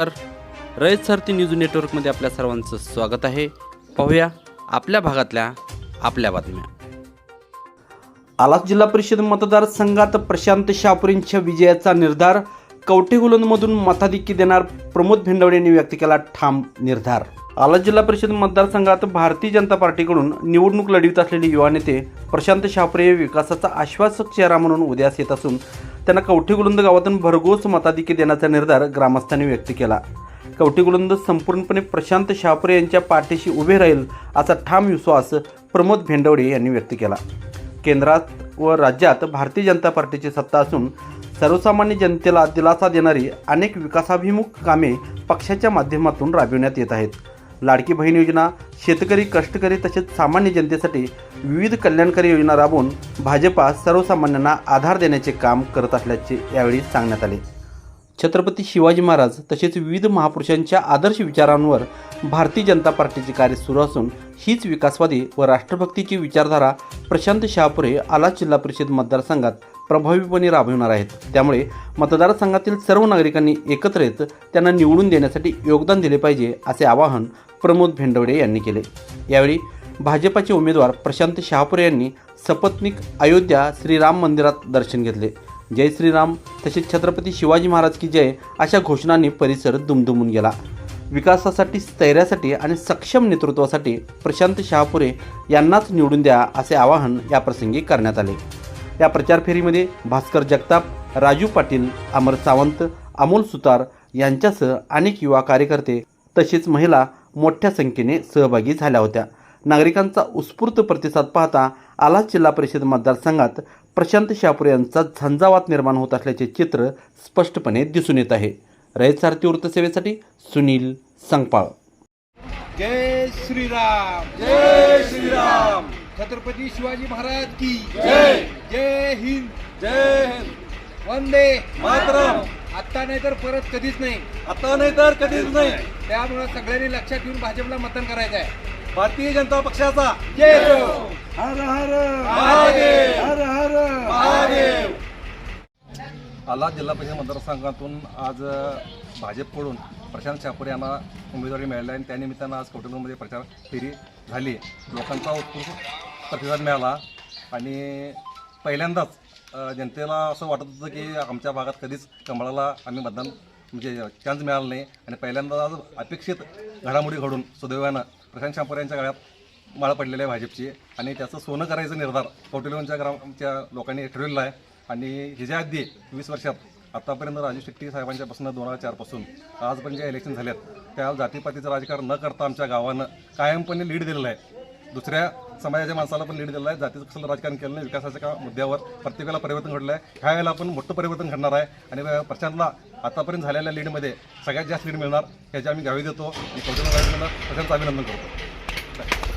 रयत सारथी news नेटवर्कमध्ये आपल्या सर्वांचं स्वागत आहे. पाहूया आपल्या भागातल्या आपल्या बातम्या. आलाप जिल्हा परिषद मतदारसंघात प्रशांत शापुरींच्या विजयाचा निर्धार कवठेगुलंदमधून मताधिक्य देणार प्रमोद भेंडवडे यांनी व्यक्त केला ठाम निर्धार. आलाप जिल्हा परिषद मतदारसंघात भारतीय जनता पार्टीकडून निवडणूक लढवित असलेले युवा नेते प्रशांत शापुरे हे विकासाचा आश्वासक चेहरा म्हणून उदयास येत असून त्यांना कवठेगुलंद गावातून भरघोस मताधिक्य देण्याचा निर्धार ग्रामस्थांनी व्यक्त केला. कवठेगुलंद संपूर्णपणे प्रशांत शापुरे यांच्या पाठीशी उभे राहील असा ठाम विश्वास प्रमोद भेंडवडे यांनी व्यक्त केला. केंद्रात व राज्यात भारतीय जनता पार्टीची सत्ता असून सर्वसामान्य जनतेला दिलासा देणारी अनेक विकासाभिमुख कामे पक्षाच्या माध्यमातून राबविण्यात येत आहेत. लाडकी बहीण योजना शेतकरी कष्टकरी तसेच सामान्य जनतेसाठी विविध कल्याणकारी योजना राबवून भाजपा सर्वसामान्यांना आधार देण्याचे काम करत असल्याचे यावेळी सांगण्यात आले. छत्रपती शिवाजी महाराज तसेच विविध महापुरुषांच्या आदर्श विचारांवर भारतीय जनता पार्टीचे कार्य सुरू असून हीच विकासवादी व राष्ट्रभक्तीची विचारधारा प्रशांत शहापुरे आलाच जिल्हा परिषद मतदारसंघात प्रभावीपणे राबविणार आहेत. त्यामुळे मतदारसंघातील सर्व नागरिकांनी एकत्र येत त्यांना निवडून देण्यासाठी योगदान दिले पाहिजे असे आवाहन प्रमोद भेंडवडे यांनी केले. यावेळी भाजपाचे उमेदवार प्रशांत शहापुरे यांनी सपत्नीक अयोध्या श्रीराम मंदिरात दर्शन घेतले. जय श्रीराम तसेच छत्रपती शिवाजी महाराज की जय अशा घोषणांनी परिसर दुमदुमून गेला. विकासासाठी स्थैर्यासाठी आणि सक्षम नेतृत्वासाठी प्रशांत शहापुरे यांनाच निवडून द्या असे आवाहन याप्रसंगी करण्यात आले. या प्रचार फेरीमध्ये भास्कर जगताप राजू पाटील अमर सावंत अमोल सुतार यांच्यासह अनेक युवा कार्यकर्ते तसेच महिला मोठ्या संख्येने सहभागी झाल्या होत्या. नागरिकांचा उत्स्फूर्त प्रतिसाद पाहता आलाच जिल्हा परिषद मतदारसंघात प्रशांत शापुरे यांचा झंझावात निर्माण होत असल्याचे चित्र स्पष्टपणे दिसून येत आहे. रयत सारथी वृत्तसेवेसाठी सुनील संगपाळ. जय श्रीराम. जय श्रीराम. छत्रपती शिवाजी महाराज की जय. जय हिंद. जय हिंद. वंदे मातरम. आता नाही तर परत कधीच नाही. आता नाही तर कधीच नाही. त्यामुळे सगळ्यांनी लक्षात घेऊन भाजपला मतदान करायचं आहे. भारतीय जनता पक्षाचा. जय हो. हर हर. महादेव. हर हर. महादेव. आला जिल्हा परिषद मतदारसंघातून आज भाजपकडून प्रशांत शापुरे यांना उमेदवारी मिळाली आणि त्यानिमित्तानं आज कौटुंबमध्ये प्रचार फेरी झाली. लोकांचा उत्कृष्ट प्रतिसाद मिळाला. आणि पहिल्यांदाच जनतेला असं वाटत होतं की आमच्या भागात कधीच कमळाला आम्ही मतदान म्हणजे चान्स मिळाला नाही. आणि पहिल्यांदा आज अपेक्षित घडामोडी घडून सुदैवानं प्रशांत शांपर यांच्या गळ्यात माळ पडलेली आहे भाजपची. आणि त्याचं सोनं करायचं निर्धार कौटिल्यांच्या ग्रामच्या लोकांनी ठरवलेला आहे. आणि ह्याच्या आधी वीस वर्षात आतापर्यंत राजू शेट्टी साहेबांच्यापासून दोन हजार चारपासून आजपर्यंत ज्या इलेक्शन झाल्यात त्या जातीपातीचं राजकारण न करता आमच्या गावानं कायमपणे लीड दिलेलं आहे. दुसऱ्या समाजाच्या माणसाला पण लीड दिलेलं आहे जातीचं कसलं राजकारण केलं नाही विकासाच्या का मुद्द्यावर प्रत्येकाला परिवर्तन घडलं आहे ह्या वेळेला आपण मोठं परिवर्तन घडणार आहे. आणि प्रशांतला आतापर्यंत झालेल्या लीडमध्ये सगळ्यात जास्त लीड मिळणार ह्याची आम्ही गावी देतो. आणि कौटुंब प्रशांतचं अभिनंदन करतो.